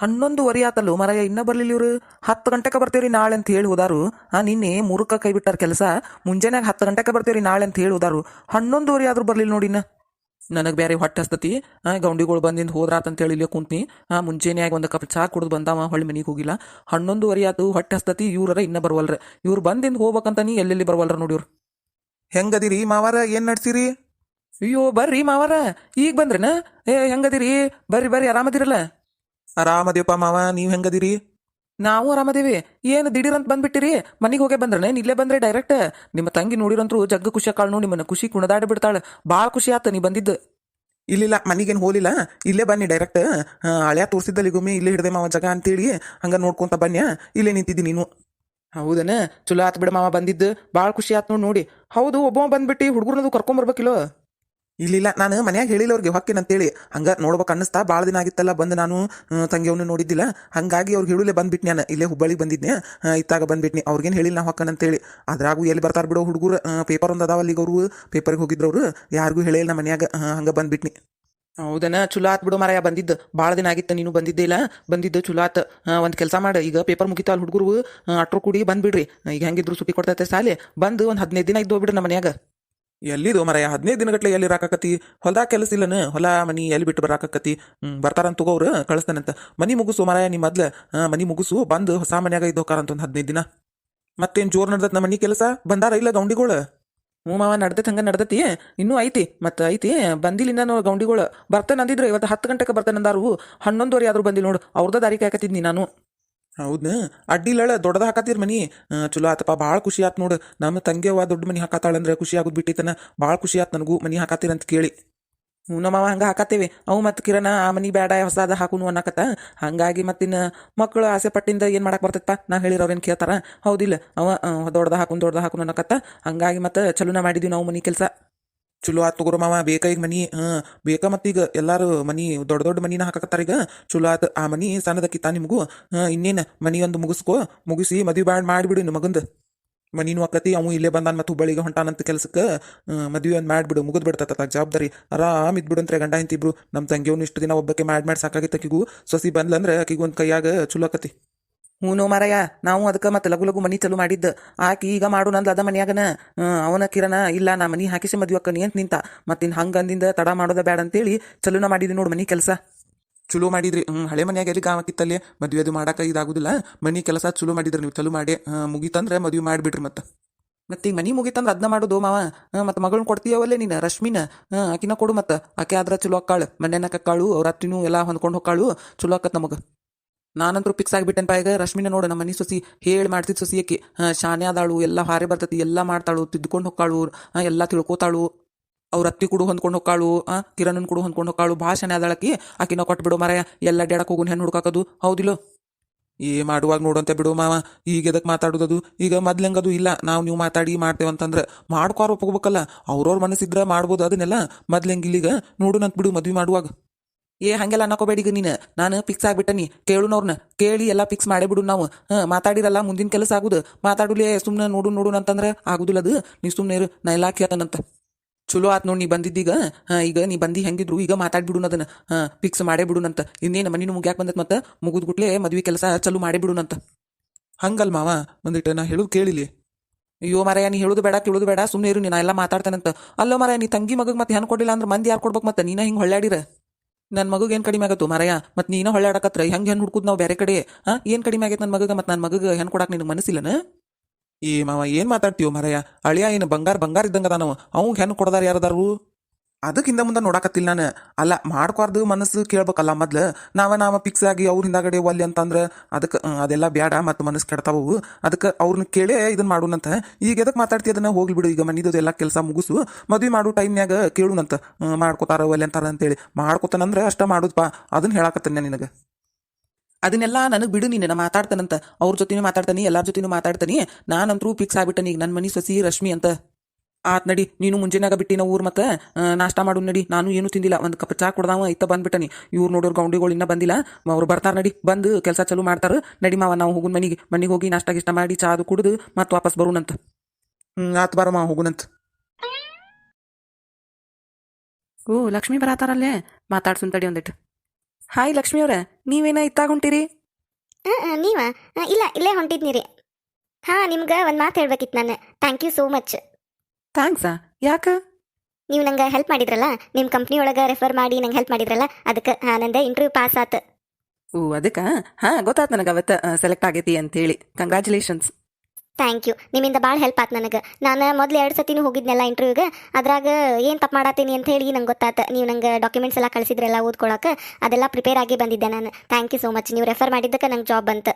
ಹನ್ನೊಂದುವರೆ ಆತಲ್ಲು ಮರಯ ಇನ್ನ ಬರ್ಲಿಲ್ಲ ಇವ್ರು? ಹತ್ತು ಗಂಟೆಗೆ ಬರ್ತೀವ್ರಿ ನಾಳೆ ಅಂತ ಹೇಳಿ ಹೋದಾರು. ಆ ನಿನ್ನೆ ಮೂರಕ್ಕ ಕೈ ಬಿಟ್ಟಾರ ಕೆಲಸ. ಮುಂಜಾನೆ ಹತ್ತು ಗಂಟೆಗೆ ಬರ್ತೀವ್ರಿ ನಾಳೆ ಅಂತ ಹೇಳಿ ಹೋದಾರು. ಹನ್ನೊಂದುವರೆ ಆದ್ರೂ ಬರ್ಲಿಲ್ಲ ನೋಡಿನ ನನಗೆ ಬೇರೆ ಹೊಟ್ಟೆ ಹಸ್ತತಿ. ಗೌಂಡಿಗಳು ಬಂದಿಂದ ಹೋದ್ರಾತ ಅಂತ ಹೇಳಿ ಕುಂತಿ ಕುಂತ್ನಿ. ಆ ಮುಂಜಾನೆ ಒಂದು ಕಪ್ ಚಾ ಕುಡ್ದು ಬಂದಾವ ಹೊಳ್ಳಿ ಮನೆಗೆ ಹೋಗಿಲ್ಲ. ಹನ್ನೊಂದುವರೆ ಆತು ಹೊಟ್ಟೆ ಹಸ್ತತಿ ಇವ್ರ ಇನ್ನ ಬರ್ವಲ್ರ. ಇವ್ರು ಬಂದಿಂದ ಹೋಗ್ಬೇಕಂತ ನೀ ಎಲ್ಲೆಲ್ಲಿ ಬರ್ವಲ್ರ ನೋಡಿ ಇವ್ರು? ಹೆಂಗದಿರಿ ಮಾವಾರ ಏನ್ ನಡ್ಸಿರಿ? ಅಯ್ಯೋ ಬರ್ರಿ ಮಾವಾರ. ಈಗ ಬಂದ್ರನ? ಏ ಹೆಂಗದಿರಿ? ಬರ್ರಿ ಬರ್ರಿ ಆರಾಮದಿರಲ್ಲ? ಆರಾಮದೇವಪ್ಪ ಮಾವ ನೀವ್ ಹೆಂಗದಿರಿ? ನಾವು ಆರಾಮದೇವಿ. ಏನು ದಿಢೀರಂತ ಬಂದ್ಬಿಟ್ಟಿರಿ? ಮನೆಗೆ ಹೋಗೇ ಬಂದ್ರೆ ಇಲ್ಲೇ ಬಂದ್ರೆ ಡೈರೆಕ್ಟ್ ನಿಮ್ಮ ತಂಗಿ ನೋಡಿರಂತ್ರು ಜಗ್ಗ ಖುಷಿ ಕಾಳು ನಿಮ್ಮನ್ನ. ಖುಷಿ ಕುಣದಾಡಿ ಬಿಡ್ತಾಳೆ. ಭಾಳ ಖುಷಿ ಆತ ನೀ ಬಂದಿದ್ದು. ಇಲ್ಲಿಲ್ಲ ಮನಿಗೇನು ಹೋಲಿಲ್ಲ. ಇಲ್ಲೇ ಬನ್ನಿ ಡೈರೆಕ್ಟ್ ಹಳೆಯ ತೋರಿಸಿದ್ದಲ್ಲಿ ಗುಮ್ಮಿ. ಇಲ್ಲೇ ಹಿಡ್ದೆ ಮಾವ ಜಗ ಅಂತೇಳಿ ಹಂಗೆ ನೋಡ್ಕೊಂತ ಬನ್ನಿ ಇಲ್ಲೇ ನಿಂತಿದ್ದಿ ನೀನು. ಹೌದನ? ಚಲೋ ಆತ್ ಬಿಡ ಮಾವ ಬಂದಿದ್ದು. ಭಾಳ ಖುಷಿ ಆತ್ ನೋಡಿ ನೋಡಿ. ಹೌದು ಒಬ್ಬ ಬಂದ್ಬಿಟ್ಟು ಹುಡುಗರನ್ನದು ಕರ್ಕೊಂಬರ್ಬೇಕಿಲ್ಲೋ ಇಲ್ಲಿಲ್ಲ. ನಾನು ಮನ್ಯಾಗ ಹೇಳಿಲ್ಲ ಅವ್ರಿಗೆ ಹೊಕ್ಕೇನ್ ಅಂತೇಳಿ ಹಂಗ ನೋಡ್ಬೇಕು ಅನ್ನಿಸ್ತಾ ಭಾಳ ದಿನ ಆಗಿತ್ತಲ್ಲ ಬಂದು ನಾನು ತಂಗಿಯವನು ನೋಡಿದ್ದಿಲ್ಲ. ಹಂಗಾಗಿ ಅವ್ರಿಗೆ ಹೇಳುಲೆ ಬಂದ್ಬಿಟ್ನಿ ನಾನು. ಇಲ್ಲೇ ಹುಬ್ಬಳ್ಳಿಗೆ ಬಂದಿದ್ದೆ ಇತ್ತಾಗ ಬಂದ್ಬಿಟ್ನಿ. ಅವ್ರಿಗೇನು ಹೇಳಿಲ್ಲ ನಾ ಹೊಕ್ಕನ ಅಂತೇಳಿ ಅದ್ರಾಗೂ ಎಲ್ಲಿ ಬರ್ತಾರೆ ಬಿಡೋ ಹುಡುಗರು ಪೇಪರ್ ಒಂದು ಅದಾವ ಈಗ ಅವರು. ಪೇಪರ್ಗೆ ಹೋಗಿದ್ರು ಅವರು ಯಾರಿಗೂ ಹೇಳಿಲ್ಲ ನಮ್ಮ ಮನ್ಯಾಗ. ಹಂಗೆ ಹಂಗ ಬಂದ್ಬಿಟ್ನಿ. ಹೌದನ? ಚುಲೋ ಆತ್ ಬಿಡು ಮಾರಾಯ, ಬಂದಿದ್ದು. ಭಾಳ ದಿನ ಆಗಿತ್ತು ನೀನು ಬಂದಿದ್ದಿಲ್ಲ ಬಂದಿದ್ದು ಚುಲೋ ಆತ್. ಒಂದು ಕೆಲಸ ಮಾಡು. ಈಗ ಪೇಪರ್ ಮುಗಿತಾ ಅಲ್ಲಿ ಹುಡುಗರು. ಅಟ್ರು ಕೂಡಿ ಬಂದ್ಬಿಡ್ರಿ. ಈಗ ಹೆಂಗಿದ್ರು ಸುಟ್ಟಿ ಕೊಡ್ತೈತೆ ಸಾಲೆ. ಬಂದು ಒಂದು ಹದಿನೈದು ದಿನ ಇದ್ದು ಹೋಗ್ಬಿಡ್ರಿ ನಮ್ಮ ಮನ್ಯಾಗ. ಎಲ್ಲಿದು ಮರಯ ಹದಿನೈದು ದಿನಗಟ್ಲೆ ಎಲ್ಲಿ ರಾಕಕತಿ? ಹೊಲ್ದಾಗ ಕೆಲಸ ಇಲ್ಲನ? ಹೊಲ, ಮನಿ, ಎಲ್ಲಿ ಬಿಟ್ಟು ಬರಾಕತಿ ಹ್ಮ್, ಬರ್ತಾರಂತ ತಗೋರು ಕಳಿಸ್ತಾನಂತ. ಮನಿ ಮುಗಿಸು ಮರಯ ನಿಮ್ಮ ಮೊದ್ಲ ಮನಿ ಮುಗಿಸು, ಬಂದು ಹೊಸ ಮನ್ಯಾಗ ಇದ್ದು ಹೋಕಾರಂತ ಒಂದು ಹದಿನೈದು ದಿನ. ಮತ್ತೇನು ಜೋರ್ ನಡ್ದತ್ ನಮ್ಮ ಮನಿ ಕೆಲಸ? ಬಂದಾರ ಇಲ್ಲ ಗೌಂಡಿಗಳು? ಹ್ಞೂ ಮಾವ, ನಡ್ದೈತೆ ಹಂಗೆ ನಡ್ದತಿ. ಇನ್ನೂ ಐತಿ, ಮತ್ತೆ ಐತಿ ಬಂದಿಲ್ಲ ನಾವು ಗೌಂಡಿಗಳು. ಬರ್ತೇನೆ ಇವತ್ತು ಹತ್ತು ಗಂಟೆಗೆ ಬರ್ತಾನೆ ಅಂದಾರು ಹನ್ನೊಂದುವರೆ ಆದರೂ ಬಂದಿಲ್ಲ ನೋಡು ಅವ್ರದ್ದ ದಾರಿ ಕಾಯಕತ್ತಿದ್ನಿ ನಾನು. ಹೌದ್ನ? ಅಡ್ಡಿಲ್ಲಳ ದೊಡ್ಡದ ಹಾಕತ್ತೀರ ಮನಿ. ಚಲೋ ಆತಪ್ಪ, ಭಾಳ ಖುಷಿ ಆತ್ ನೋಡು. ನಮ್ಮ ತಂಗಿಯವ್ವ ದೊಡ್ಡ ಮನಿ ಹಾಕತ್ತಾಳಂದ್ರೆ ಖುಷಿ ಆಗೋದು ಬಿಟ್ಟಿತನ ಭಾಳ ಖುಷಿ ಆತ್ ನನಗೂ ಮನಿ ಹಾಕತ್ತೀರ ಅಂತ ಕೇಳಿ. ಹ್ಞೂ, ನಮ್ಮ ಮಾವ ಹಂಗ ಹಾಕತ್ತೇವೆ. ಅವು ಮತ್ತು ಕಿರಣ, ಆ ಮನಿ ಬೇಡ ಹೊಸದ ಹಾಕುನು ಅನ್ನಕತ್ತ? ಹಂಗಾಗಿ ಮತ್ತಿನ್ನ ಮಕ್ಕಳು ಆಸೆ ಪಟ್ಟಿಂದ ಏನು ಮಾಡಕ್ಕೆ ಬರ್ತೈತಪ್ಪ? ನಾ ಹೇಳಿರೋರೇನು ಕೇಳ್ತಾರ? ಹೌದಿಲ್ಲ. ಅವ ದೊಡ್ಡದ ಹಾಕುನ್ ದೊಡ್ಡದ ಹಾಕುನ್ ಅನ್ನಕತ್ತ? ಹಂಗಾಗಿ ಮತ್ತೆ ಚಲೋನ ಮಾಡಿದ್ವಿ ನಾವು ಮನಿ ಕೆಲಸ. ಚಲೋ ಆತ್ ತಗೋರು ಮಾವ ಬೇಕ ಈಗ ಮನಿ ಬೇಕಾ ಬೇಕ ಮತ್ತೀಗ ಎಲ್ಲಾರು ಮನಿ, ದೊಡ್ಡ ದೊಡ್ಡ ಮನಿನ ಹಾಕಕತ್ತಾರ ಈಗ. ಚಲೋ ಆತ್ ಆ ಮನಿ ಸಣ್ಣದಕ್ಕಿತ್ತ ನಿಮಗೂ. ಹಾ ಇನ್ನೇನು ಮನಿ ಒಂದು ಮುಗಿಸ್ಕೋ, ಮುಗಿಸಿ ಮದುವೆ ಬ್ಯಾಡ್ ಮಾಡಿಬಿಡು ನಿಮ್ಮ ಮಗಂದು. ಮನಿನೂ ಅಕ್ಕತಿ, ಅವು ಇಲ್ಲೇ ಬಂದಾನ ಮತ್ತು ಹುಬ್ಬಳ್ಳಿಗೆ ಹೊಂಟಾನಂತ ಕೆಲ್ಸಕ್ಕೆ. ಮದುವೆ ಒಂದು ಮಾಡಿಬಿಡು, ಮುಗಿದ್ ಬಿಡ್ತತ್ತ ಜವಾಬ್ದಾರಿ. ಆರಾಮ್ ಇದ್ಬಿಡಂತ್ರೆ ಗಂಡ ಹಿಂತಿಬ್ರು ನಮ್ಮ ತಂಗಿಯವನು ಇಷ್ಟು ದಿನ ಒಬ್ಬಕ್ಕೆ ಮಾಡಿ ಮಾಡಿ ಸಾಕಾಗಿತ್ತು ಸೊಸಿ ಬಂದ್ಲಂದ್ರೆ ಆಕಿಗೆ ಒಂದು ಕೈಯಾಗ ಚಲೋ ಆಕತಿ. ಹ್ಞೂ ಮಾರಾಯ, ನಾವು ಅದಕ್ಕೆ ಮತ್ತೆ ಲಘು ಲಘು ಮನಿ ಚಲು ಮಾಡಿದ್ದ. ಆಕಿ ಈಗ ಮಾಡು ನಂದು ಅದ ಮನ್ಯಾಗನ. ಅವನ ಕಿರಣ, ಇಲ್ಲ ನಾ ಮನಿ ಹಾಕಿಸಿ ಮದ್ವೆ ಅಕ್ಕ ಅಂತ ನಿಂತ. ಮತ್ತಿನ್ ಹಂಗ ಅಂದಿಂದ ತಡ ಮಾಡೋದ ಬೇಡ ಅಂತೇಳಿ ಚಲೋನ ಮಾಡಿದ್ವಿ ನೋಡು ಮನಿ ಕೆಲಸ. ಚಲೋ ಮಾಡಿದ್ರಿ. ಹ್ಞೂ ಹಳೆ ಮನ್ಯಾಗ ಎಲ್ಲಿ ಗಾಮಕ್ಕಿತ್ತಲ್ಲಿ ಮದ್ವೆ ಅದು ಮಾಡಾಕ ಇದಾಗುದಿಲ್ಲ. ಮನಿ ಕೆಲಸ ಚಲೋ ಮಾಡಿದ್ರಿ ನೀವು ಚಲೋ ಮಾಡಿ. ಮುಗಿತಂದ್ರೆ ಮದ್ವೆ ಮಾಡಿಬಿಡ್ರಿ ಮತ್ತೆ. ಮತ್ತೆ ಈಗ ಮನಿ ಮುಗೀತಂದ್ರೆ ಅದನ್ನ ಮಾಡೋದು ಮಾವ. ಮತ್ತೆ ಮಗಳನ್ನ ಕೊಡ್ತೀಯವಲ್ಲೇ ನೀನು, ರಶ್ಮಿನ. ಆಕಿನ ಕೊಡು ಮತ್ತೆ. ಆಕೆ ಆದ್ರೆ ಚಲೋ ಅಕ್ಕಾಳು. ಮನೆಯನ್ನ ಕಕ್ಕಾಳು ಅವ್ರ ಅತ್ತಿನೂ ಎಲ್ಲ ಹೊಂದ್ಕೊಂಡು ಹೋಗ್ಕಾಳು ಚಲೋ ಆಕತ್ ನಮಗೆ. ನಾನಂತರೂ ಫಿಕ್ಸ್ ಆಗಿಬಿಟ್ಟೆನಪ್ಪ ಈಗ. ರಶ್ಮಿನ ನೋಡು ನಮ್ಮ ಮನೆ ಸೊಸಿ ಹೇಳಿ ಮಾಡ್ತಿದ್ದು ಸೊಸಿ ಆಕಿ ಹಾಂ, ಶಾನೆ ಆದಾಳು ಎಲ್ಲ ಹಾರೆ ಬರ್ತತಿ, ಎಲ್ಲ ಮಾಡ್ತಾಳು ತಿದ್ದುಕೊಂಡು ಹೋಗ್ತಾಳು ಎಲ್ಲ ತಿಳ್ಕೊತಾಳು. ಅವ್ರ ಅತ್ತಿ ಕೂಡ ಹೊಂದ್ಕೊಂಡು ಹೋಗ್ಕಾಳು ಕಿರಣನ್ ಕೂಡ ಹೊಂದ್ಕೊಂಡು ಹೋಗ್ಕಾಳು ಭಾಳ ಶಾನೆ ನಾವು ಆಕಿನ ಕೊಟ್ಬಿಡು ಮರ ಎಲ್ಲ ಅಡ್ಡಾಡಕ್ ಹೋಗುನ್ ಹೆಣ್ಣು ಹುಡ್ಕಾಕದು. ಹೌದಿಲ್ಲ? ಏ ಮಾಡುವಾಗ ನೋಡಂತೆ ಬಿಡು ಮಾವ. ಈಗ ಎದಕ್ಕೆ ಮಾತಾಡೋದದು? ಈಗ ಮೊದ್ಲಂಗದು ಇಲ್ಲ, ನಾವು ನೀವು ಮಾತಾಡಿ ಮಾಡ್ತೇವೆ ಅಂತಂದ್ರೆ ಮಾಡ್ಕೋರ್ ಒಪ್ಕೋಬೇಕಲ್ಲ. ಅವ್ರವ್ರ ಮನಸ್ಸಿದ್ರೆ ಮಾಡ್ಬೋದು ಅದನ್ನೆಲ್ಲ. ಮೊದ್ಲಂಗೆ ಇಲ್ಲಿಗ? ನೋಡುನಂತ ಬಿಡು ಮದ್ವೆ ಮಾಡುವಾಗ. ಏ, ಹಂಗೆಲ್ಲ ಈಗ ನೀನು. ನಾನು ಫಿಕ್ಸ್ ಆಗ್ಬಿಟ್ಟನಿ ಕೇಳುನವ್ರನ್ನ ಕೇಳಿ ಎಲ್ಲ ಫಿಕ್ಸ್ ಮಾಡೇ ಬಿಡು ನಾವು. ಹಾಂ, ಮಾತಾಡಿರಲ್ಲ, ಮುಂದಿನ ಕೆಲಸ ಆಗುದು. ಮಾತಾಡುಲೇ ಸುಮ್ಮನೆ ನೋಡು ನೋಡು ಅಂತಂದ್ರೆ ಆಗುದಿಲ್ಲ ಅದು. ನೀ ಸುಮ್ಮನೆ ಇರು, ನಾ ಎಲ್ಲ ಕೇಳ್ತಾನಂತ. ಚಲೋ ಆತ್ ನೋಡಿ ನೀ ಬಂದಿದ್ದೀಗ. ಹಾಂ, ಈಗ ನೀ ಬಂದು ಹೆಂಗಿದ್ರು, ಈಗ ಮಾತಾಡ್ಬಿಡು ಅದನ್ನ. ಹಾಂ ಫಿಕ್ಸ್ ಮಾಡೇ ಬಿಡುನಂತ ಇನ್ನೇನು ಮನಿನೂ ಮುಗ್ಯಾಕೆ ಬಂದತ್ ಮತ್ತೆ? ಮುಗಿದ್ಗುಟ್ಲೆ ಮದುವೆ ಕೆಲಸ ಚಲೋ ಮಾಡೇ ಬಿಡುನಂತ ಹಂಗಲ್ ಮಾವ, ಒಂದಿಟ್ಟು ನಾ ಹೇಳುದು ಕೇಳಿಲಿ. ಅಯ್ಯೋ ಮರಯ್ಯ ನೀ ಹೇಳುದು ಬೇಡ, ಕೇಳುದು ಬೇಡ. ಸುಮ್ಮನೆ ಇರು, ನೀ ನಾ ಎಲ್ಲ ಮಾತಾಡ್ತಾನಂತ. ಅಲ್ಲೋ ಮರಯ್ಯ ನೀ ತಂಗಿ ಮಗಗೆ ಮತ್ತೆ ಹೆಣ್ಣು ಕೊಡಿಲ್ಲ ಅಂದ್ರೆ ಮಂದಿ ಯಾರು ಕೊಡ್ಬೇಕು ಮತ್ತೆ? ನೀನ ಹಿಂಗೆ ಹೊಳ್ಳಾಡಿರ ನನ್ನ ಮಗಗೆ ಏನು ಕಡಿಮೆ ಆಗತ್ತು ಮಾರಯ್ಯ ಮತ್ತು ನೀನ ಹೊಳ್ಳಾಡಕತ್ರ, ಹೆಂಗೆ ಹೆಣ್ಣು ಹುಡ್ಕುದ್ ನಾವು ಬೇರೆ ಕಡೆ? ಹಾಂ ಏನು ಕಡಿಮೆ ಆಗೈತೆ ನನ್ನ ಮಗಗೆ ಮತ್ತು ನನ್ನ ಮಗಗೆ ಹೆಣ್ಣು ಕೊಡಕ್ಕೆ ನಿನಗೆ ಮನಸ್ಸಿಲ್ಲನ? ಏ ಮಾವ, ಏನು ಮಾತಾಡ್ತೀವೋ ಮಾರಯ್ಯ ಅಳಿಯ ಏನು ಬಂಗಾರ ಬಂಗಾರ ಇದ್ದಂಗ ನಾವು ಅವ್ಗೆ ಹೆಣ್ಣು ಕೊಡದಾರ ಯಾರದಾರು? ಅದಕ್ಕಿಂತ ಮುಂದೆ ನೋಡಕತ್ತಿಲ್ಲ ನಾನು. ಅಲ್ಲ, ಮಾಡ್ಕೊರ್ದು ಮನಸ್ಸು ಕೇಳ್ಬೇಕಲ್ಲ ಮೊದ್ಲು. ನಾವ ನಾವ ಫಿಕ್ಸ್ ಆಗಿ ಅವ್ರ ಹಿಂದಾಗಡೆ ಒಲ್ಲಿ ಅಂತಂದ್ರೆ ಅದಕ್ಕೆ ಅದೆಲ್ಲ ಬೇಡ ಮತ್ತು ಮನಸ್ಸು ಕೆಡ್ತಾವು ಅದಕ್ಕೆ ಅವ್ರನ್ನ ಕೇಳೇ ಇದನ್ನ ಮಾಡೋಣಂತ. ಈಗ ಎದಕ್ಕೆ ಮಾತಾಡ್ತಿ ಅದನ್ನ? ಹೋಗ್ಬಿಡು ಈಗ ಮನಿದು ಎಲ್ಲ ಕೆಲಸ ಮುಗಿಸು. ಮದ್ವೆ ಮಾಡೋ ಟೈಮ್ನ್ಯಾಗ ಕೇಳುನಂತ. ಮಾಡ್ಕೊತಾರ, ಒಲ್ಲೆ ಅಂತಾರ ಅಂತೇಳಿ. ಮಾಡ್ಕೊತಾನಂದ್ರೆ ಅಷ್ಟ ಮಾಡುದಪ್ಪ ಅದನ್ನ ಹೇಳಾಕತ್ತೇನೆ ನಿನಗೆ. ಅದನ್ನೆಲ್ಲ ನನಗೆ ಬಿಡು ನೀನು ನಾನು ಮಾತಾಡ್ತಾನಂತ. ಅವ್ರ ಜೊತೆನೂ ಮಾತಾಡ್ತಾನೆ, ಎಲ್ಲಾರ ಜೊತೆನೂ ಮಾತಾಡ್ತಾನೆ. ನಾನಂತರೂ ಫಿಕ್ಸ್ ಆಗ್ಬಿಟ್ಟನಿ. ಈಗ ನನ್ನ ಮನಿ ಸೊಸಿ ರಶ್ಮಿ ಅಂತ. ಆತ್ ನಡಿ ನೀನು ಮುಂಜಾನಾಗ ಬಿಟ್ಟಿನ ಊರ್ ಮತ್ತೆ ನಾಷ್ಟ ಮಾಡು ನಡಿ. ನಾನು ಏನು ತಿಂದಿಲ್ಲ. ಒಂದು ಕಪ್ ಚಾ ಕುಡ್ದಾವ ಇತ್ತ ಬಂದ್ಬಿಟ್ಟನಿ. ಇವ್ರು ನೋಡೋರು ಗೌಂಡಿಗಳು ಇನ್ನ ಬಂದಿಲ್ಲ. ಅವ್ರು ಬರ್ತಾರ ನಡಿ. ಬಂದು ಕೆಲಸ ಚಲೋ ಮಾಡ್ತಾರ. ನಡಿ ಮಾವ ನಾವು ಹೋಗುನ್ ಮನಿಗೆ. ಮನಿಗೆ ಹೋಗಿ ನಾಷ್ಟ ಗಿಷ್ಟ ಮಾಡಿ ಚಾ ಅದು ಕುಡಿದು ಮತ್ತೆ ವಾಪಸ್ ಬರೋಣಂತ ಹ್ಞೂ ಆತ್ ಬಾರಮ್ಮ ಹೋಗುನಂತ. ಓ ಲಕ್ಷ್ಮಿ ಬರತಾರಲ್ಲೇ? ಮಾತಾಡ್ಸುನ್ ತಡಿ ಒಂದಿಟ್ಟು ಹಾಯ್ ಲಕ್ಷ್ಮಿ ಅವ್ರೆ ನೀವೇನ ಇತ್ತಾಗ ಹೊಂಟಿರಿ? ಹಾಂ ನೀವ? ಇಲ್ಲ ಇಲ್ಲೇ ಹೊಂಟಿದ್ನಿರಿ. ಹಾ ಹಾಂ ನಿಮ್ಗೆ ಒಂದು ಮಾತು ಹೇಳ್ಬೇಕಿತ್ತು ನಾನು. ಥ್ಯಾಂಕ್ ಯು ಸೋ ಮಚ್ ಥ್ಯಾಂಕ್ಸಾ ಯಾಕೆ? ನೀವು ನಂಗೆ ಹೆಲ್ಪ್ ಮಾಡಿದ್ರಲ್ಲ ನಿಮ್ಮ ಕಂಪ್ನಿ ಒಳಗೆ ರೆಫರ್ ಮಾಡಿ ನಂಗೆ ಹೆಲ್ಪ್ ಮಾಡಿದ್ರಲ್ಲ ಅದಕ್ಕೆ ನಂದು ಇಂಟರ್ವ್ಯೂ ಪಾಸ್ ಆತು. ಓ ಅದಕ್ಕೆ? ಹಾಂ ಗೊತ್ತಾತು ನನಗೆ ಅವತ್ತು ಸೆಲೆಕ್ಟ್ ಆಗೈತಿ ಅಂತ ಹೇಳಿ ಕಂಗ್ರ್ಯಾಚುಲೇಷನ್ಸ್ ಥ್ಯಾಂಕ್ ಯು ನಿಮ್ಮಿಂದ ಭಾಳ ಹೆಲ್ಪ್ ಆತು ನನಗೆ. ನಾನು ಮೊದಲು ಎರಡು ಸತಿನೂ ಹೋಗಿದ್ನಲ್ಲ ಇಂಟರ್ವ್ಯೂಗೆ ಅದ್ರಾಗ ಏನು ತಪ್ಪು ಮಾಡತ್ತೀನಿ ಅಂತ ಹೇಳಿ ನಂಗೆ ಗೊತ್ತಾತು. ನೀವು ನಂಗೆ ಡಾಕ್ಯುಮೆಂಟ್ಸ್ ಎಲ್ಲ ಕಳಿಸಿದ್ರಲ್ಲ ಓದ್ಕೊಳಕ್ಕೆ ಅದೆಲ್ಲ ಪ್ರಿಪೇರ್ ಆಗಿ ಬಂದಿದ್ದೆ ನಾನು. ಥ್ಯಾಂಕ್ ಯು ಸೋ ಮಚ್ ನೀವು ರೆಫರ್ ಮಾಡಿದ್ದಕ್ಕೆ ನಂಗೆ ಜಾಬ್ ಬಂತು.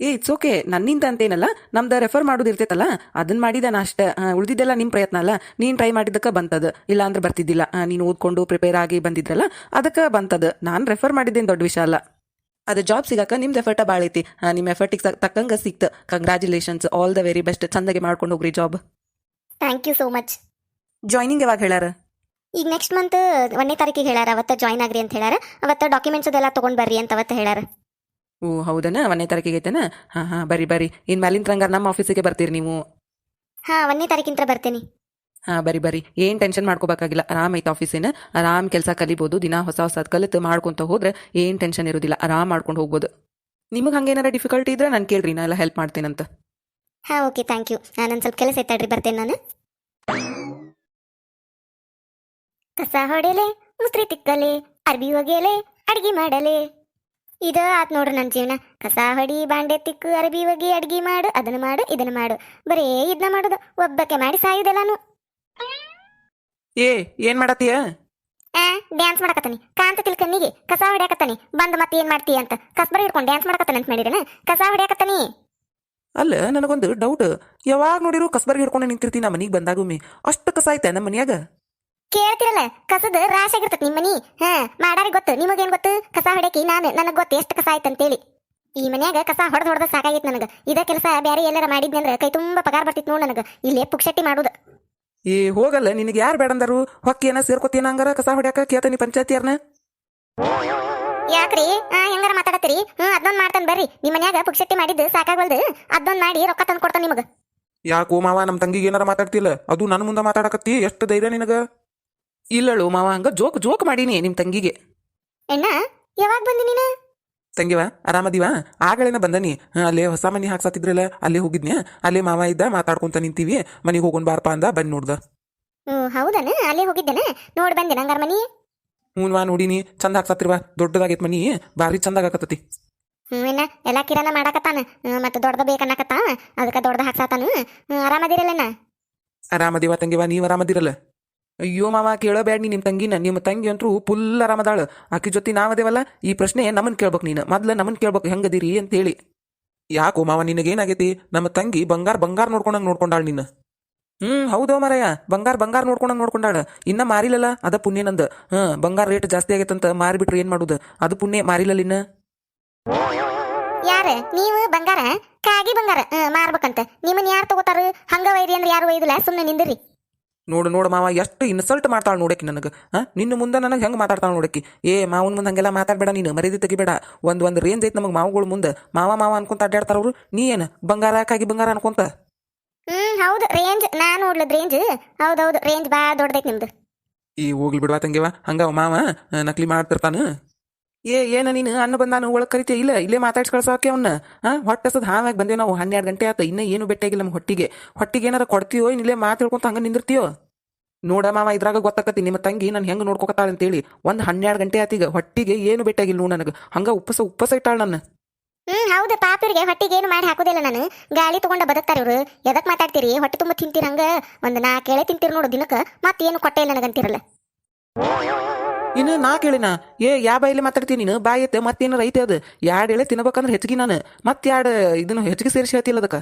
ಏ ಇಟ್ಸ್ ಓಕೆ ನನ್ನಿಂದ ಅಂತೇನಲ್ಲ ನಮ್ದು ರೆಫರ್ ಮಾಡೋದು ಇರ್ತೈತಲ್ಲ ಅದನ್ನ ಮಾಡಿದ ನಾ ಅಷ್ಟೇ. ಉಳಿದಿದ್ದೆಲ್ಲ ನಿಮ್ಮ ಪ್ರಯತ್ನ ಅಲ್ಲ. ನೀನು ಟ್ರೈ ಮಾಡಿದ್ದಕ್ಕೆ ಬಂತದ. ಇಲ್ಲ ಅಂದ್ರೆ ಬರ್ತಿದ್ದಿಲ್ಲ ನೀನು ಓದ್ಕೊಂಡು ಪ್ರಿಪೇರ್ ಆಗಿ ಬಂದಿದ್ರಲ್ಲ ಅದಕ್ಕೆ ಬಂತದ. ನಾನು ರೆಫರ್ ಮಾಡಿದ್ದೇನು ದೊಡ್ಡ ವಿಷಯ ಅಲ್ಲ. ಅದು ಜಾಬ್ ಸಿಗಾಕ ನಿಮ್ದು ಎಫರ್ಟ ಭಾಳ ಐತಿ. ನಿಮ್ಮ ಎಫರ್ಟಿಗೆ ತಕ್ಕಂಗೆ ಸಿಕ್ತು. Congratulations all the very best ಚಂದಗೆ ಮಾಡ್ಕೊಂಡು ಹೋಗ್ರಿ job thank you so much joining ಯಾವಾಗ ಹೇಳಾರ ಈಗ ನೆಕ್ಸ್ಟ್ ಮಂತ್ ಒಂದನೇ ತಾರೀಕಿಗೆ ಹೇಳಾರ ಅವತ್ತು ಜಾಯ್ನ್ ಆಗ್ರಿ ಅಂತ ಹೇಳಾರ ಅವತ್ತು ಡಾಕ್ಯುಮೆಂಟ್ಸ್ ಅದೆಲ್ಲ ತೊಗೊಂಡು ಬರ್ರಿ ಅಂತ ಅವತ್ತು ಹೇಳ್ಯಾರ. ಓ ಹೌದನ? ಒಂದನೇ ತಾರೀಕಿಗೆ ಐತೆನ? ಹಾಂ ಹಾಂ ಬರಿ ಬರಿ. ಇನ್ನು ಮ್ಯಾಲಿನ ತರಂಗಾರ ನಮ್ಮ ಆಫೀಸಿಗೆ ಬರ್ತೀರಿ ನೀವು. ಹಾ ಒಂದನೇ ತಾರೀಕಿಂತ ಬರ್ತೀನಿ. ಹಾಂ ಬರಿ ಬರಿ. ಏನು ಟೆನ್ಷನ್ ಮಾಡ್ಕೋಬೇಕಾಗಿಲ್ಲ. ಆರಾಮ್ ಐತೆ ಆಫೀಸಿನ ಆರಾಮ್ ಕೆಲಸ ಕಲಿಬೋದು. ದಿನ ಹೊಸ ಹೊಸದು ಕಲಿತು ಮಾಡ್ಕೊಂತ ಹೋದ್ರೆ ಏನು ಟೆನ್ಷನ್ ಇರೋದಿಲ್ಲ. ಆರಾಮ್ ಮಾಡ್ಕೊಂಡು ಹೋಗ್ಬೋದು. ನಿಮಗೆ ಹಂಗೇನಾರ ಡಿಫಿಕಲ್ಟಿ ಇದ್ರೆ ನಾನು ಕೇಳ್ರಿ. ನಾ ಎಲ್ಲ ಹೆಲ್ಪ್ ಮಾಡ್ತೀನಂತ. ಹಾ ಓಕೆ ಥ್ಯಾಂಕ್ ಯು ನಾನು ಸ್ವಲ್ಪ ಕೆಲಸ ಐತಾಡ್ರಿ ಬರ್ತೇನೆ ನಾನು. ಕಸ ಹೊಡೆಲೆ ಮುಸ್ರಿ ತಿಕ್ಕಲೆ ಅರ್ಬಿ ಒಗೆಯಲೆ ಅಡಿಗೆ ಮಾಡಲೆ. ಇದ ಆತ್ ನೋಡ್ರಿ ನನ್ನ ಜೀವನ. ಕಸ ಹೊಡಿ ಬಾಂಡೆ ತಿಕ್ಕು ಅರಬಿ ಒಗಿ ಅಡ್ಗಿ ಮಾಡು ಅದನ್ನ ಮಾಡು ಇದನ್ನ ಮಾಡು. ಬರೇ ಇದನ್ನ ಮಾಡೋದು ಒಬ್ಬಕ್ಕೆ ಮಾಡಿ ಸಾಯುದೆಲ್ಲಾನು ಏ ಏನ್ ಮಾಡತ್ತೀಯ? ಆ ಡ್ಯಾನ್ಸ್ ಮಾಡಕತ್ತಾನಿ. ಕಾಂತ ತಿಳ್ಕನ್ನಿಗೆ ಕಸ ಹೊಡ್ಯಾಕತ್ತಾನಿ. ಬಂದ್ ಮತ್ತೆ ಏನ್ ಮಾಡ್ತೀಯ ಅಂತ. ಕಸ್ಬರ ಹಿಡ್ಕೊಂಡು ಡ್ಯಾನ್ಸ್ ಮಾಡಕತ್ತಾನೆ ಅಂತ ಮಾಡಿರೇನ? ಕಸ ಹೊಡ್ಯಾಕತ್ತಾನಿ. ಅಲ್ಲ ನನಗೊಂದು ಡೌಟ್ ಯಾವಾಗ ನೋಡಿರು ಕಸ್ಬರ್ಗ್ ಹಿಡ್ಕೊಂಡು ನಿಂತಿರ್ತೀನಿ ನಮ್ಮ ಮನೆಗೆ ಬಂದಾಗೊಮ್ಮೆ ಅಷ್ಟು ಕಸ ಐತೆ ನಮ್ಮ ಮನ್ಯಾಗ? ಕೇಳ್ತಿರಲ್ಲ? ಕಸದ ರಾಶಿ ಆಗಿರ್ತೈತಿ ನಿಮ್ಮ ಮನಿ ಹಾ ಮಾಡಾರಿ ಗೊತ್ತು. ನಿಮಗೇನ್ ಗೊತ್ತು? ಕಸ ಹೊಡಕಿ ನಾನು ನನಗ್ ಗೊತ್ತು ಎಷ್ಟು ಕಸ ಆಯ್ತಂತೇಳಿ ಈ ಮನ್ಯಾಗ ಕಸ ಹೊಡೆದ್ ಹೊಡೆದ ಸಾಕಾಗಿತ್ತು ನನಗ. ಇದ ಕೆಲಸ ಬ್ಯಾರೆ ಎಲ್ಲಾರ ಮಾಡಿದ್ನಂದ್ರ ಕೈ ತುಂಬಾ ಪಗಾರ ಬರ್ತಿತ್ತು ನೋಡ್ ನನಗ. ಇಲ್ಲೇ ಪುಕ್ಷಟ್ಟಿ ಮಾಡುದು. ಏ ಹೋಗಲ್ಲ. ನಿನಗೆ ಯಾರು ಬೇಡಂದರು ಹೊಕ್ಕಿ ಏನ ಸೇರ್ಕೋತೀನ ಹಂಗಾರ ಕಸ ಹೊಡ್ಯಾಕ? ಕೇಳ್ತಾನಿ ಪಂಚಾಯತಿಯರ್ನ ಯಾಕ್ರಿ? ಆ ಹೆಂಗಾರ ಮಾತಾಡತ್ತೀರಿ? ಹ್ಮ್ ಅದೊಂದ್ ಮಾಡ್ತಾನ ಬರ್ರಿ. ನಿಮ್ಮ ಮನ್ಯಾಗ ಪುಕ್ಷಟ್ಟಿ ಮಾಡಿದ್ದು ಸಾಕಾಗಲ್ದು ಅದೊಂದ್ ಮಾಡಿ ರೊಕ್ಕ ತಂದು ಕೊಡ್ತಾನೆ ನಿಮಗೆ. ಯಾಕೋ ಮಾವ ನಮ್ಮ ತಂಗಿಗೆ ಏನಾರ ಮಾತಾಡ್ತಿಲ್ಲ? ಅದು ನನ್ನ ಮುಂದೆ ಮಾತಾಡಕತ್ತಿ? ಎಷ್ಟು ಧೈರ್ಯ ನಿನಗ? ಇಲ್ಲಳು ಮಾವ ಹಂಗ ಜೋಕ್ ಜೋಕ್ ಮಾಡೀನಿ ನಿಮ್ ತಂಗಿಗೆ. ಅಣ್ಣ ಯಾವಾಗ ಬಂದಿ ನೀನು? ತಂಗಿವ ಆರಾಮದಿವಾ? ಆಗಳೇನ ಬಂದನಿ. ಅಲ್ಲೇ ಹೊಸ ಮನಿ ಹಾಕ್ಸಾತಿದ್ರಲ್ಲ ಅಲ್ಲೇ ಹೋಗಿದ್ನ್ಯಾ? ಅಲ್ಲೇ ಮಾವ ಇದ್ದ ಮಾತಾಡ್ಕೊಂತ ನಿಂತೀವಿ. ಮನೆಗೆ ಹೋಗೋಣ ಬಾರಪ್ಪ ಅಂದ ಬಂದ್ ನೋಡ್ದ. ಹ್ಮ್ ಹೌದನ? ಅಲ್ಲೇ ಹೋಗಿದ್ದೇನ? ನೋಡ್ ಬಂದೆ ನಂಗಾರ ಮನಿ. ಹ್ಞೂ ನೋಡಿನಿ. ಚಂದ ಹಾಕ್ಸಾತಿರ್ವ ದೊಡ್ಡದಾಗೈತ್ ಮನಿ. ಭಾರಿ ಚಂದ ಆಕತ್ತತಿ ಹ್ಮ್ ಎಲ್ಲಾ ಕಿರಣ ಮಾಡಾಕತ್ತಾನ? ಮತ್ತೆ ದೊಡ್ಡದ ಬೇಕನ್ನಕತ್ತ ಅದಕ್ಕೆ ದೊಡ್ಡದ ಹಾಕ್ಸಾತಾನ? ಆರಾಮದಿರಲ್ಲಣ್ಣ? ಆರಾಮದಿವ ತಂಗಿವ ನೀವ್ ಆರಾಮದಿರಲ್ಲ? ಅಯ್ಯೋ ಮಾವ ಕೇಳಬೇಡ ನೀ ನಿಮ್ಮ ತಂಗಿನ. ನಿಮ್ಮ ತಂಗಿ ಅಂತೂ ಫುಲ್ ಆರಾಮದಾಳ. ಆಕಿ ಜೊತೆ ನಾವದೇವಲ್ಲ? ಈ ಪ್ರಶ್ನೆ ನಮ್ಮನ್ನು ಕೇಳ್ಬೇಕು ನೀನು. ಮೊದ್ಲ ನಮ್ಮನ್ನು ಕೇಳ್ಬೇಕು ಹೆಂಗದಿರಿ ಅಂತ ಹೇಳಿ ಯಾಕೋ ಮಾವ, ನಿನಗೇನಾಗೈತಿ? ನಮ್ಮ ತಂಗಿ ಬಂಗಾರ ಬಂಗಾರ ನೋಡ್ಕೊಂಡಂಗ್ ನೋಡ್ಕೊಂಡಾಳ ನೀನು. ಹ್ಮ್, ಹೌದೋ ಮಾರಾಯ. ಬಂಗಾರ ಬಂಗಾರ ನೋಡ್ಕೊಂಡಂಗ್ ನೋಡ್ಕೊಂಡಾಳ. ಇನ್ನ ಮಾರಿಲಲ್ಲ? ಅದ ಪುಣ್ಯ ನಂದು. ಹ್ಮ್, ಬಂಗಾರ ರೇಟ್ ಜಾಸ್ತಿ ಆಗೈತಂತ ಮಾರಿಬಿಟ್ರೆ ಏನು ಮಾಡುದು? ಅದು ಪುಣ್ಯ ಮಾರಿಲ್ಲಲ್ಲ ಇನ್ನ? ಯಾರ? ನೀವು ಬಂಗಾರ? ಕಾಗಿ ಬಂಗಾರ? ಮಾರ್ಬೇಕಂತ. ನಿಮ್ಮನ್ ಯಾರು ತಗೋತಾರ? ಹಂಗ ವೈರಿ ಅಂದ್ರೆ ಯಾರು ಒಯ್ದಿಲ್ಲ? ಸುಮ್ಮನೆ ನಿಂದಿರಿ. ನೋಡು ನೋಡು ಮಾವ ಎಷ್ಟು ಇನ್ಸಲ್ಟ್ ಮಾಡ್ತಾಳ ನೋಡಕ್ಕೆ ನನಗೆ. ಹಾಂ? ನಿನ್ನ ಮುಂದೆ ನನಗೆ ಹೆಂಗೆ ಮಾತಾಡ್ತಾಳ ನೋಡಕ್ಕೆ? ಏ ಮಾವನ ಮುಂದೆ ಹಂಗೆಲ್ಲ ಮಾತಾಡಬೇಡ ನೀನು ಮರ್ಯಾದೆ ತೆಗಿಬೇಡ. ಒಂದು ಒಂದು ರೇಂಜ್ ಐತೆ ನಮಗೆ ಮಾವುಗಳ ಮುಂದೆ. ಮಾವ ಮಾವ ಅನ್ಕೊಂತ ಅಡ್ಡಾಡ್ತಾರ ಅವರು. ನೀ ಏನು ಬಂಗಾರ ಕಾಗಿ ಬಂಗಾರ ಅನ್ಕೊಂತ? ಹ್ಮ್ ಹೌದು ರೇಂಜ್ ನಾ ನೋಡ್ಲದ್ ರೇಂಜ್ ಹೌದೌದು ರೇಂಜ್ ದೊಡ್ಡದೈತೆ ನಿಮ್ದು. ಈ ಹೋಗ್ಲಿ ಬಿಡ್ವಾ ತಂಗಿವ. ಹಂಗ ಮಾವ ನಕಲಿ ಮಾಡ್ತಿರ್ತಾನ? ಏ, ಏನ ನೀನು ಅನ್ನ ಬಂದಾನು ಒಳಗೆ ಕರಿತೀಯ? ಇಲ್ಲ, ಇಲ್ಲೇ ಮಾತಾಡ್ಸಿ ಕಳ್ಸೋಕೆ ಅವನ್ನ ಹಾಂ ಹೊಟ್ಟೆ ಹಸದ್ ಹಾವಾಗಿ ಬಂದೇವು ನಾವು ಹನ್ನೆರಡು ಗಂಟೆ ಆತ, ಇನ್ನೂ ಏನು ಬೆಟ್ಟಾಗಿಲ್ಲ ನಮ್ಮ ಹೊಟ್ಟಿಗೆ. ಹೊಟ್ಟಿಗೆ ಏನಾರ ಕೊಡ್ತೀಯೋ ಇಲ್ಲೇ ಮಾತು ಹೇಳ್ಕೊಂತ ಹಂಗೆ ನಿಂದಿರ್ತೀಯೋ? ನೋಡ ಮಾವ, ಇದ್ರಾಗ ಗೊತ್ತಾಕತಿ ನಿಮ್ಮ ತಂಗಿ ನಾನು ಹೆಂಗೆ ನೋಡ್ಕೊತಾಳ ಅಂತೇಳಿ. ಒಂದು ಹನ್ನೆರಡು ಗಂಟೆ ಆತೀಗ ಹೊಟ್ಟಿಗೆ ಏನು ಬೆಟ್ಟಾಗಿಲ್ಲ ನೋಡು ನನಗೆ. ಹಂಗೆ ಉಪ್ಪಸ ಉಪ್ಪಸ ಇಟ್ಟಾಳ ನನ್ನ. ಹ್ಮ್, ಹೌದು ಪಾಪಿರ್ಗೆ ಹೊಟ್ಟಿಗೆ ಏನು ಮಾಡಿ ಹಾಕೋದಿಲ್ಲ ನಾನು. ಗಾಳಿ ತಗೊಂಡ ಬದುಕ್ತಾರ ಇವ್ರು. ಎದಕ್ ಮಾತಾಡ್ತೀರಿ? ಹೊಟ್ಟೆ ತುಂಬ ತಿಂತೀರಂಗ ಹಂಗ? ನಾ ನಾಲ್ಕೇಳೆ ತಿಂತೀರಿ ನೋಡು ದಿನಕ್ಕ. ಮತ್ತೇನು ಕೊಟ್ಟೆ ಇಲ್ಲ ನನಗಂತಿರಲ್ಲ. ಇನ್ನು ನಾ ಕೇಳಿನ, ಏ, ಯಾ ಬಾಯಲ್ಲಿ ಮಾತಾಡ್ತೀನಿ ನೀನು? ಬಾಯಿ ಐತೆ ಮತ್ತೇನು ಐತೆ ಅದು? ಎರಡು ಎಳೆ ತಿನ್ಬೇಕಂದ್ರೆ ಹೆಚ್ಚಿಗೆ ನಾನು. ಮತ್ತೆ ಎರಡು ಇದನ್ನು ಹೆಚ್ಚಿಗೆ ಸೇರಿಸಿ ಹೇಳ್ತಿಲ್ಲ ಅದಕ್ಕೆ?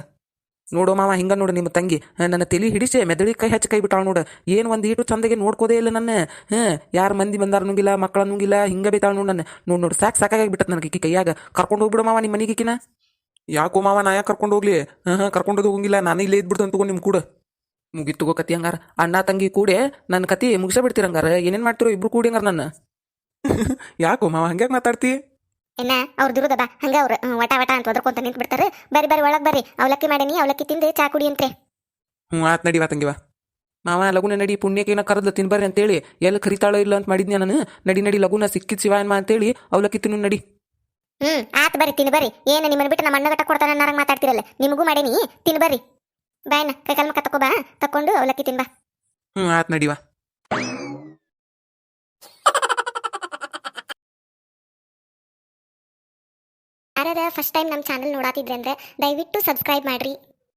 ನೋಡು ಮಾವ, ಹಿಂಗ ನೋಡು ನಿಮ್ಮ ತಂಗಿ. ನನ್ನ ತಲೆ ಹಿಡಿಸಿ, ಮೆದಳಿ ಕೈ ಹಚ್ಚಿ ಕೈ ಬಿಟ್ಟಾಳ ನೋಡು. ಏನು ಒಂದು ಈಟು ಚಂದಗೆ ನೋಡ್ಕೋದೇ ಇಲ್ಲ ನನ್ನ. ಹಾಂ, ಯಾರು ಮಂದಿ ಬಂದಾರ ನುಂಗಿಲ್ಲ ಮಕ್ಕಳ ನುಂಗಿಲ್ಲ ಹಿಂಗ ಬೇತಾಳ ನೋಡು ನನ್ನ. ನೋಡು ನೋಡು, ಸಾಕು ಸಾಕಾಗಿ ಬಿಟ್ಟದ ನನಗೆ ಕೈಯಾಗ. ಕರ್ಕೊಂಡು ಹೋಗ್ಬಿಡು ಮಾವ ನಿಮ್ಮ ಮನೆಗೆ ಈಕಿನ. ಯಾಕೋ ಮಾವ, ನಾ ಯಾಕೆ ಕರ್ಕೊಂಡು ಹೋಗ್ಲಿ? ಹಾಂ ಹಾಂ, ಕರ್ಕೊಂಡು ಹೋಗಂಗಿಲ್ಲ. ನಾನು ಇಲ್ಲೇ ಇದ್ಬಿಡ್ತು ಅಂತ ನಿಮ್ಮ ಕೂಡ. ಮುಗಿತು ಕತಿ ಹಂಗಾರ. ಅಣ್ಣ ತಂಗಿ ಕೂಡೆ ನನ್ನ ಕತಿ ಮುಗಿಸ ಬಿಡ್ತೀರ ಹಂಗಾರ ಏನೇನ್ ಮಾಡ್ತಿರೋ ಇಬ್ರು ಕೂಡಿ ಹಂಗಾರ ನನ್ನ. ಯಾಕೋ ಮಾವ ಹಂಗ್ಯಾಕೆ ಮಾತಾಡ್ತಿ? ಏನ ಅವ್ರ ದುರ್ಗದ ಹಂಗ ಅವ್ರು ವಟ ವಟ ಅಂತ ಒದರ್ಕೊಂತ ನಿಂತ್ ಬಿಡ್ತಾರೆ ಬರಿ ಬರಿ ಒಳಗ್ ಬರ್ರಿ. ಅವಲಕ್ಕಿ ಮಾಡೇನಿ ಅವಲಕ್ಕಿ ತಿಂದು ಚಾ ಕುಡಿ ಅಂತೆ ಹ್ಞೂ ಆತ್ ನಡಿವಾ ತಂಗಿವಾ ಮಾವ ಲಗುನ ನಡಿ ಪುಣ್ಯಕ್ಕೇನ ಕರೆದ ತಿನ್ಬರ್ರಿ ಅಂತೇಳಿ. ಎಲ್ಲಿ ಕರಿತಾಳೋ ಇಲ್ಲ ಅಂತ ಮಾಡಿದ್ನಿ ನಾನು. ನಡಿ ನಡಿ ಲಗುನ ಸಿಕ್ಕಿದ್ ಶಿವಾಯನ್ಮ ಅಂತೇಳಿ ಅವಲಕ್ಕಿ ತಿನ್ನು ನಡಿ. ಹ್ಮ್ ಆತ್ ಬರ್ರಿ ತಿನ್ ಬರ್ರಿ. ಏನು ನಿಮ್ಮನ್ನ ಬಿಟ್ಟು ನಮ್ಮ ಅಣ್ಣ ಗಟ್ಟ ಕೊಡ್ತಾನೆ ಅನ್ನಂಗ್ ಮಾತಾಡ್ತಿರಲ್ಲ. ನಿಮಗೂ ಮಾಡೇನಿ ತಿನ್ ಬರ್ರಿ. ಬಾಯ್ನ ಕೈಕಾಲ್ ಮಕ್ಕ ತಕೋ ಬಾ ತಕೊಂಡು ಅವಲಕ್ಕಿ ತಿನ್ಬಾ. ಹ್ಞೂ ಆತ್ ನಡಿವಾ ಅರೆ ಫಸ್ಟ್ ಟೈಮ್ ನಮ್ಮ ಚಾನಲ್ ನೋಡಾತಿದ್ರೆ ಅಂದ್ರೆ ದಯವಿಟ್ಟು ಸಬ್ಸ್ಕ್ರೈಬ್ ಮಾಡ್ರಿ.